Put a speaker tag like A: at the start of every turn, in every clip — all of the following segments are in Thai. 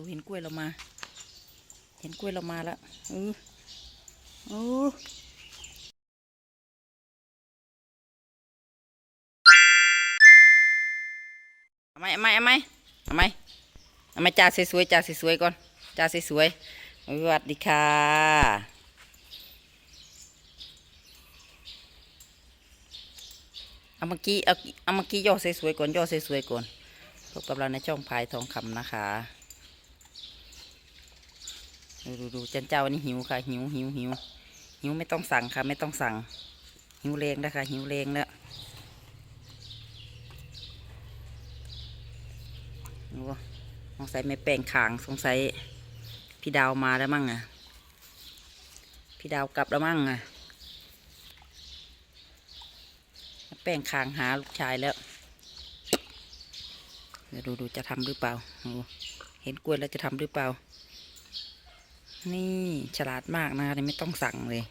A: ดูเห็นกล้วยเรามา เห็นกล้วยเรามาแล้วเออเออเอาไหมเอาไหมเอาไหมเอาไหมเอาไหมจ่าสวยๆจ่าสวยๆก่อนจ่าสวยๆสวัสดีค่ะเอาเมื่อกี้เอาเอาเมื่อกี้ย่อสวยๆก่อนย่อสวยๆก่อนพบกับเราในช่องพายทองคำนะคะ ดูดูจันเจ้าวันนี้หิวค่ะ หิวหิวหิวหิวไม่ต้องสั่งค่ะ ไม่ต้องสั่ง หิวแรงนะคะหิวแรงแล้วดูสงสัยไม่แป้งขางสงสัยพี่ดาวมาแล้วมั่งอะ พี่ดาวกลับแล้วมั่งอะ แป้งคางหาลูกชายแล้ว เดี๋ยวดูดูจะทำหรือเปล่าโอ้เห็นกล้วยแล้วจะทำหรือเปล่า นี่ฉลาดมากนะคะนี่ไม่ต้องสั่งเลย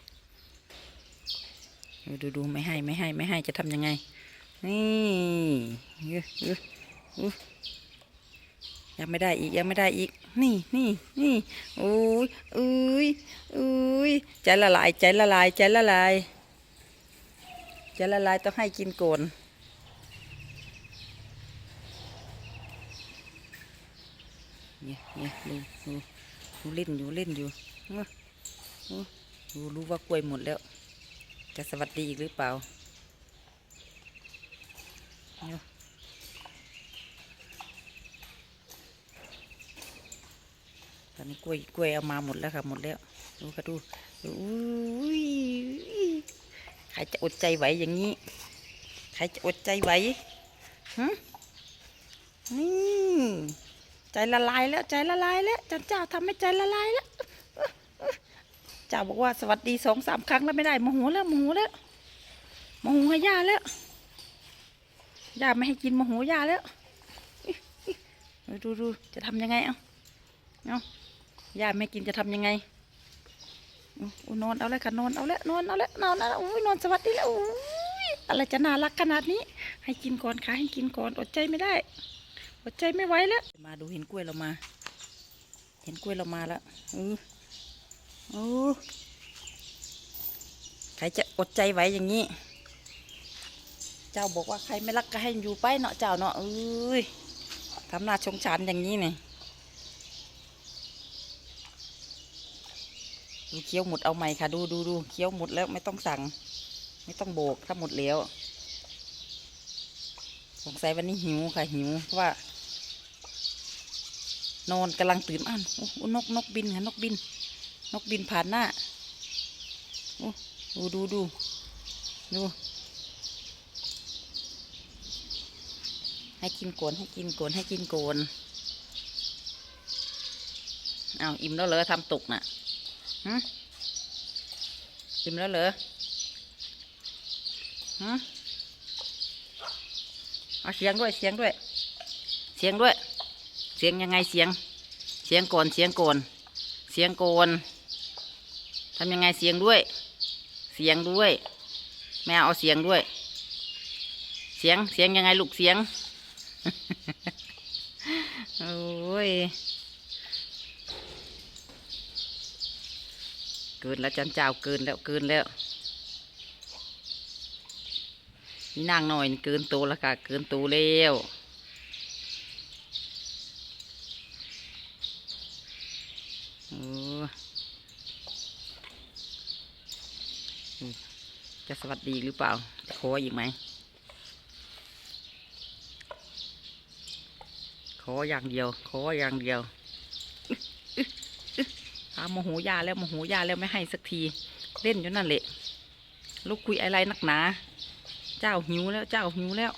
A: ดูดูดูไม่ให้ไม่ให้ไม่ให้จะทำยังไง นี่ยึยึยึยังไม่ได้อีกยังไม่ได้อีก นี่นี่นี่โอ้ยอุ้ยอุ้ยใจละลายใจละลายใจละลายใจละลายต้องให้กินก่อนเนี่ยเนี่ยดูดู ดูเล่นอยู่เล่นอยู่อื้รู้ว่ากล้วยหมดแล้ว จะสวัสดีอีกหรือเปล่าตอนนี้กล้วยกล้วยเอามาหมดแล้วค่ะหมดแล้ว ดูค่ะดูอุ้ยใครจะอดใจไหวอย่างนี้ ใครจะอดใจไหวหึนี่ ใจละลายแล้วใจละลายแล้วจันเจ้าทำให้ใจละลายแล้วเจ้าบอกว่าสวัสดีสองสามครั้งแล้วไม่ได้โมโหแล้วโมโหแล้วโมโหให้ย่าแล้วย่าไม่ให้กินโมโหย่าแล้วดูดูจะทำยังไงเอาเอาย่าไม่กินจะทำยังไงอู้นอนเอาเลยค่ะนอนเอาแล้วนอนเอาแล้วนอนเอาแล้วอุ้ยนอนสวัสดีแล้วอุ้ยอะไรจะน่ารักขนาดนี้ ให้กินก่อนค่ะให้กินก่อนอดใจไม่ได้ อดใจไม่ไหวแล้ว มาดูเห็นกล้วยเรามา เห็นกล้วยเรามาแล้วเออโอ้ใครจะอดใจไหวอย่างนี้ เจ้าบอกว่าใครไม่รักก็ให้อยู่ไปเนาะเจ้าเนาะเอ้ยทำหน้าชงชานอย่างนี้เนี่ยดูเคี้ยวหมดเอาใหม่ค่ะ ดูดูดูเคี้ยวหมดแล้วไม่ต้องสั่ง ไม่ต้องโบกถ้าหมดแล้ว สงสัยวันนี้หิวค่ะหิวเพราะว่า นอนกำลังตื่นอ้านนกนกบินค่ะนกบิน นกบินผ่านหน้าดูดูดูดูให้กินโกนให้กินโกนให้กินโกนเอาอิ่มแล้วเหรอทำตกน่ะฮะอิ่มแล้วเหรอฮะเอาเสียงด้วยเสียงด้วย เสียงด้วย เสียงยังไงเสียง เสียงก่อนเสียงก่อนเสียงก่อนทำยังไงเสียงด้วย เสียงด้วยแม่เอาเสียงด้วย เสียงเสียงยังไงลูกเสียงโอ้ยเกินแล้วจันเจ้าเกินแล้วเกินแล้วนี่นางหน่อยเกินโตแล้วค่ะเกินโตแล้วโอ้อืม จะสวัสดีหรือเปล่า จะขออีกไหมขออย่างเดียวขออย่างเดียวตามโมโหยาแล้วโมโหยาแล้วไม่ให้สักที เล่นอยู่นั่นแหละลูกคุยอะไรนักหนา เจ้าหิวแล้วเจ้าหิวแล้ว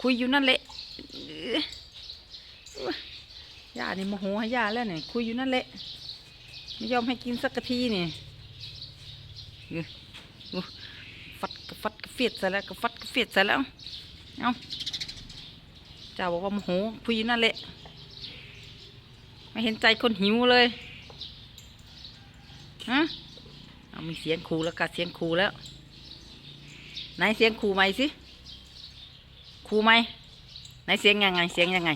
A: คุยอยู่นั่นแหละยยานี่โมโหให้ยาแล้วเนี่ยคุยอยู่นั่นแหละไม่ยอมให้กินสักทีนี่ย ฟัดกระฟัดกระเฟียดใส่แล้วกระฟัดกระเฟียดใส่แล้ว เอาเจ้าบอกว่าโมโหคุยอยู่นั่นแหละ ไม่เห็นใจคนหิวเลยฮะเอามีเสียงครูแล้วกัดเสียงครูแล้ว ไหนเสียงครูไหมสิครูไหมไหนเสียงยังไง เสียงยังไง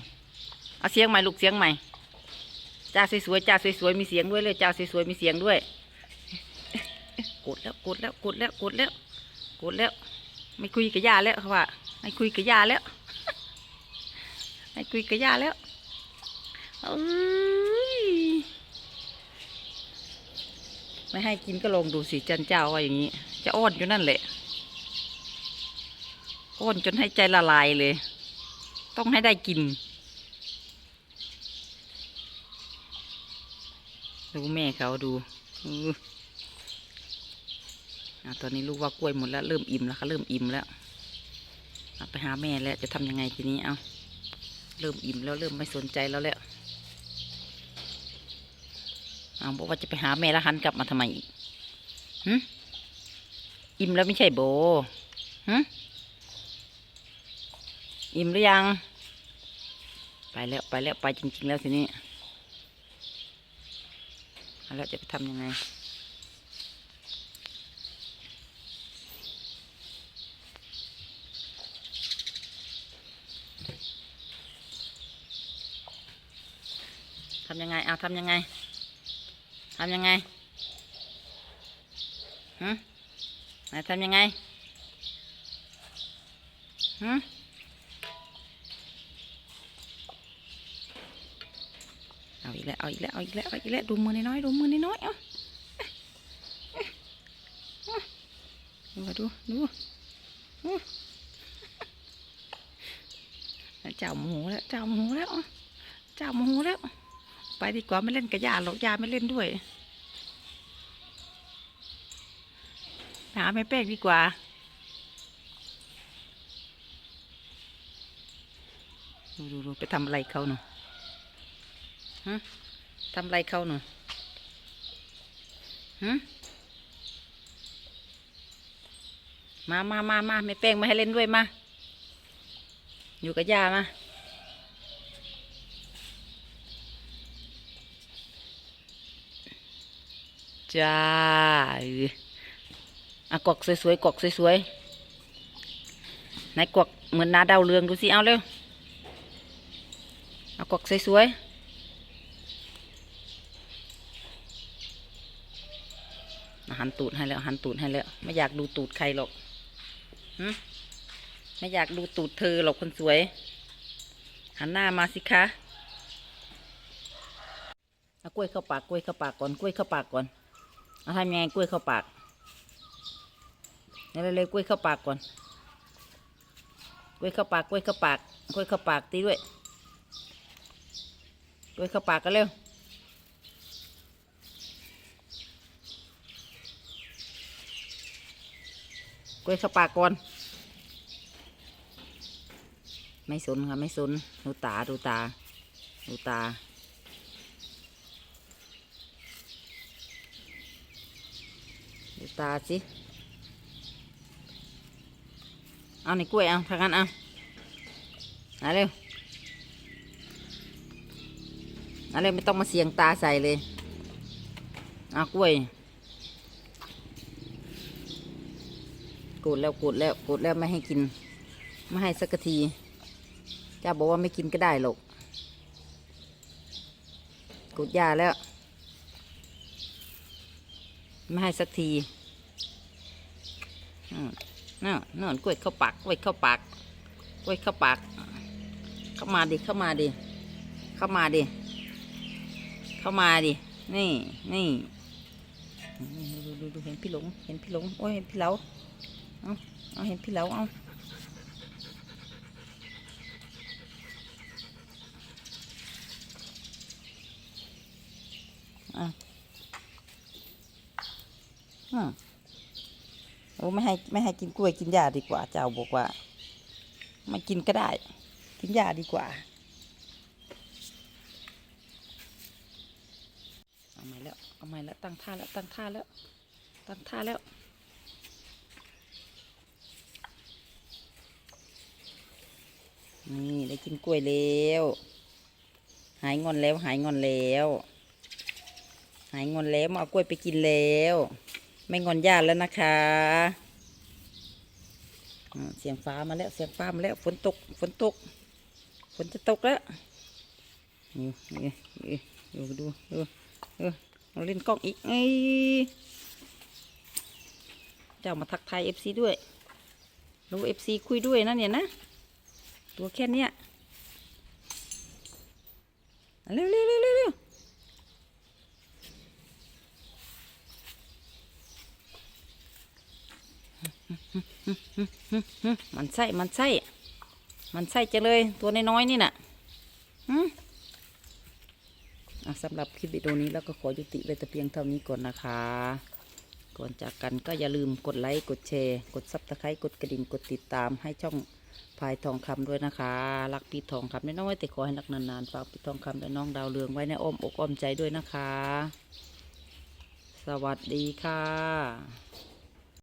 A: เอาเสียงใหม่ลูกเสียงใหม่จ้าสวยๆจ้าสวยๆมีเสียงด้วยเลยจ้าสวยๆมีเสียงด้วย กดแล้วกดแล้วกดแล้วกดแล้วกดแล้ว ไม่คุยกับยาแล้วเขาว่าไม่คุยกับยาแล้วไม่คุยกับยาแล้วเอ้ยไม่ให้กินก็ลองดูสิจันเจ้าว่าอย่างนี้ จะอ้อนอยู่นั่นแหละอ้อนจนให้ใจละลายเลย ต้องให้ได้กินดูแม่เขาดูอ ตอนนี้ลูกว่ากล้วยหมดแล้วเริ่มอิ่มแล้วค่ะเริ่มอิ่มแล้วไปหาแม่แล้วจะทำยังไงทีนี้เอาเริ่มอิ่มแล้วเริ่มไม่สนใจแล้วแหละเอาบอกว่าจะไปหาแม่แล้วหันกลับมาทำไมอีกหึอิ่มแล้วไม่ใช่โบหึอิ่มหรือยัง ไปแล้วไปแล้วไปจริง ๆ แล้วทีนี้แล้วจะไปทำยังไงำยังไง เอาทำยังไงทำยังไงฮึไหนทำยังไงฮึเอาอีกแล้ว เอาอีกแล้ว เอาอีกแล้ว เอาอีกแล้ว ดูมือน้อยๆดูมือน้อยๆเอาดูมาดูดูดูเจ้าหมูแล้วเจ้าหมูแล้วเจ้าหมูแล้ว ไปดีกว่าไม่เล่นกับยาหรอกยาไม่เล่นด้วย หาแม่แป้งดีกว่า ดูดูดูไปทำอะไรเขาหนูฮะทำอะไรเขาหนูฮะมามามามาแม่แป้งมาให้เล่นด้วยมา อยู่กับยามา จ้าอะกวกสวยๆกวกสวยๆไหนกวกเหมือนนาดาวเรืองดูสิเอาเร็วเอากวกสวยๆหันตูดให้แล้วหันตูดให้แล้ว ไม่อยากดูตูดใครหรอกไม่อยากดูตูดเธอหรอกคนสวย หันหน้ามาสิคะเอากล้วยเข้าปากกล้วยเข้าปากก่อนกล้วยเข้าปากก่อน เอาทำยังไงกล้วยเข้าปากเร็วๆกล้วยเข้าปากก่อน กล้วยเข้าปาก กล้วยเข้าปาก กล้วยเข้าปากตีด้วย กล้วยเข้าปากกันเร็ว กล้วยเข้าปากก่อน ไม่สนค่ะไม่สนดูตาดูตาดูตา ดูตาสิเอาในกล้วยเอาทางนั้นเอาเอาเร็วเอาเร็วไม่ต้องมาเสียงตาใส่เลยเอากล้วยกดแล้วกดแล้วกดแล้วไม่ให้กิน ไม่ให้สักทีจ้าบอกว่าไม่กินก็ได้หรอกกดยาแล้ว ไม่ให้สักทีนั่นนั่นกล้วยเข้าปากกล้วยเข้าปากกล้วยเข้าปาก เข้ามาดิเข้ามาดิเข้ามาดิเข้ามาดินี่นี่ดูดูดูเห็นพี่หลงเห็นพี่หลงโอ้ยเห็นพี่เหลาเอาเอาเห็นพี่เหลาเอาอะ อืมโอ้ไม่ให้ไม่ให้กินกล้วยกินหญ้าดีกว่า เจ้าบอกว่าไม่กินก็ได้ กินหญ้าดีกว่าเอาใหม่แล้วเอาใหม่แล้วตั้งท่าแล้วตั้งท่าแล้วตั้งท่าแล้วนี่ได้กินกล้วยแล้วหายงอนแล้วหายงอนแล้ว หายงอนแล้วมาเอากล้วยไปกินแล้ว ไม่งอนญาติแล้วนะคะเสียงฟ้ามาแล้วเสียงฟ้ามาแล้วฝนตกฝนตกฝนจะตกแล้วนี่นี่ดูดูดูเออเราเล่นกล้องอีกเอ้ยเจ้ามาทักทายเอฟซีด้วยรู้เอฟซีคุยด้วยนะเนี่ยนะตัวแค่เนี้ยเร็วเร็วเร็วเร็วเร็ว มันไส้มันไส้มันไส้จะเลยตัวน้อยๆนี่น่ะหืมสำหรับคลิปวิดีโอนี้แล้วก็ขอยุติไว้แต่เพียงเท่านี้ก่อนนะคะ ก่อนจากกันก็อย่าลืมกดไลค์กดแชร์ กดซับสไครต์กดกระดิ่งกดติดตามให้ช่องพายทองคำด้วยนะคะรักปีทองคำน้อยๆแต่ขอให้รักนานๆฝากปีทองคำและน้องดาวเรืองไว้ในอ้อมอกอ้อมใจด้วยนะคะ สวัสดีค่ะ